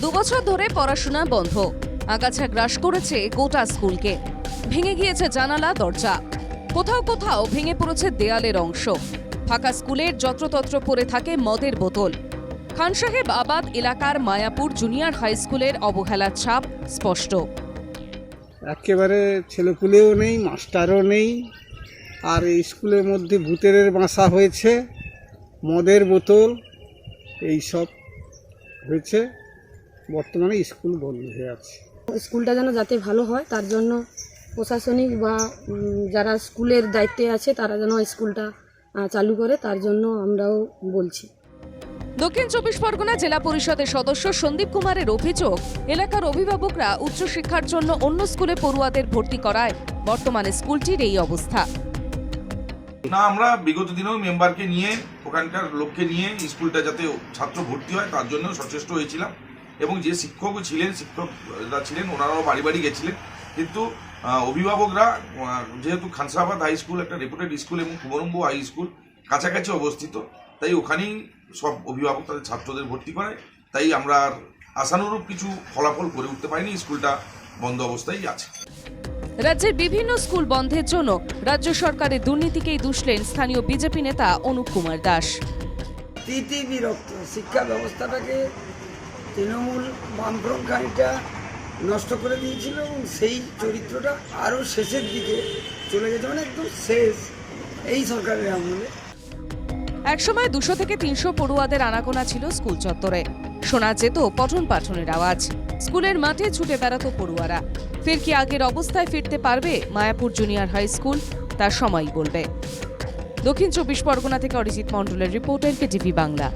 দুবছর ধরে পড়াশোনা বন্ধ। আগাছা গ্রাস করেছে গোটা স্কুলকে। ভেঙে গিয়েছে জানালা, দরজা। কোথাও কোথাও ভেঙে পড়েছে দেয়ালের অংশ। ফাঁকা স্কুলের যত্রতত্র পড়ে থাকে মদের বোতল। খান সাহেব আবাদ এলাকার মায়াপুর জুনিয়র হাই স্কুলের অবহেলার ছাপ স্পষ্ট। একেবারে ছেলেপুলেও নেই, মাস্টারও নেই। আর এই স্কুলের মধ্যে ভূতের বাসা হয়েছে, মদের বোতল, এই সব হয়েছে। বর্তমানে স্কুল বন্ধ হয়ে আছে। স্কুলটা যেন যাতে ভালো হয় তার জন্য প্রশাসনিক বা যারা স্কুলের দায়িত্বে আছে তারা যেন স্কুলটা চালু করে তার জন্য আমরাও বলছি। দক্ষিণ চব্বিশ পরগনা জেলা পরিষদের সদস্য সন্দীপ কুমারের অভিযোগ এলাকার অভিভাবকরা উচ্চশিক্ষার জন্য অন্য স্কুলে পড়ুয়াদের ভর্তি করায় বর্তমানে স্কুলটির এই অবস্থা। না আমরা বিগত দিনেও মেম্বারকে নিয়ে ওখানকার লোককে নিয়ে স্কুলটা যাতে ছাত্র ভর্তি হয় তার জন্য সচেষ্ট হয়েছিলাম। এবং যে শিক্ষকও ছিলেন শিক্ষকরা ছিলেন ওনারাও বাড়ি বাড়ি গেছিলেন। কিন্তু অভিভাবকরা যেহেতু খানসাবাদ হাই স্কুল একটা রেপুটেড স্কুল এবং কুমরম্বু হাই স্কুল কাছাকাছি অবস্থিত। তাই ওখানেই সব অভিভাবক তাদের ছাত্রদের ভর্তি করে। তাই আমরা আর আশানুরূপ কিছু ফলাফল করে উঠতে পারিনি স্কুলটা বন্ধ অবস্থায় আছে। রাজ্যের বিভিন্ন স্কুল বন্ধের জন্য রাজ্য সরকারের দুর্নীতিকেই দুষলেন স্থানীয় বিজেপি নেতা অনুপ কুমার দাস। তিতি বিরক্ত শিক্ষা ব্যবস্থাটাকে তৃণমূল বামফ্রন্ট গাড়িটা নষ্ট করে দিয়েছিল এবং সেই চরিত্রটা আরও শেষের দিকে চলে গেছে মানে একদম শেষ এই সরকারের আমলে। একসময় দুশো থেকে তিনশো পড়ুয়াদের আনাগোনা ছিল স্কুল চত্বরে। শোনা যেত পঠন পাঠনের আওয়াজ। স্কুলের মাঠে ছুটে বেড়াতো পড়ুয়ারা। ফের কি আগের অবস্থায় ফিরতে পারবে মায়াপুর জুনিয়র হাই স্কুল? তার সময়ই বলবে। দক্ষিণ চব্বিশ পরগনা থেকে অরিজিৎ মণ্ডলের রিপোর্টার টিভি বাংলা।